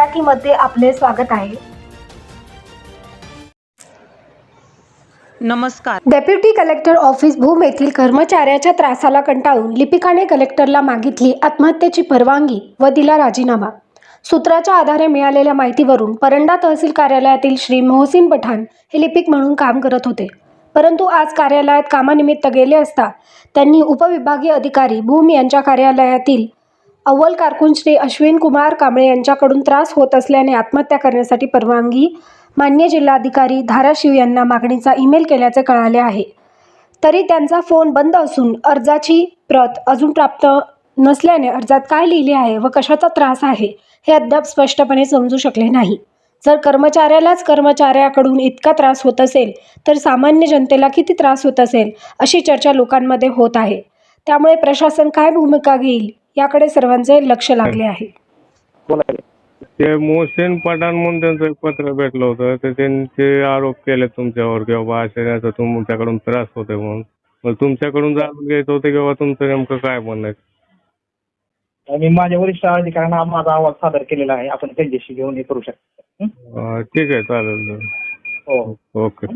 मराठीमध्ये आपले स्वागत आहे. नमस्कार. डेप्युटी कलेक्टर ऑफिस भूम येथील कर्मचाऱ्याच्या त्रासाला कंटाळून लिपिकाने कलेक्टरला मागितली आत्महत्येची परवानगी व दिला राजीनामा. सूत्राच्या आधारे मिळालेल्या माहितीवरून परंडा तहसील कार्यालयातील श्री मोहसिन पठाण हे लिपिक म्हणून काम करत होते. परंतु आज कार्यालयात कामानिमित्त गेले असता त्यांनी उपविभागीय अधिकारी भूम यांच्या कार्यालयातील अव्वल कारकून श्री अश्विन कुमार कांबळे यांच्याकडून त्रास होत असल्याने आत्महत्या करण्यासाठी परवानगी मान्य जिल्हाधिकारी धाराशिव यांना मागणीचा ईमेल केल्याचे कळाले आहे. तरी त्यांचा फोन बंद असून अर्जाची प्रत अजून प्राप्त नसल्याने अर्जात काय लिहिले आहे व कशाचा त्रास आहे हे अद्याप स्पष्टपणे समजू शकले नाही. जर कर्मचाऱ्यालाच कर्मचाऱ्याकडून इतका त्रास होत असेल तर सामान्य जनतेला किती त्रास होत असेल अशी चर्चा लोकांमध्ये होत आहे. त्यामुळे प्रशासन काय भूमिका घेईल? याकडे सर्वांचे लक्ष लागले आहे. ते मोहसेन पठाण म्हणून त्यांचं एक पत्र भेटलं होतं. तर त्यांचे आरोप केले तुमच्यावर किंवा बा शरीराचा तुमच्याकडून त्रास होतोय म्हणून. मग तुमच्याकडून जाणून घ्यायचं होतं किंवा तुमचं नेमकं काय म्हणणं आहे? मी माझ्या वरिष्ठ अधिकाऱ्यांना माझा अहवाल सादर केलेला आहे. आपण त्यांच्याशी घेऊन हे करू शकतो? अं, ठीक आहे चालेल. हो. ओके.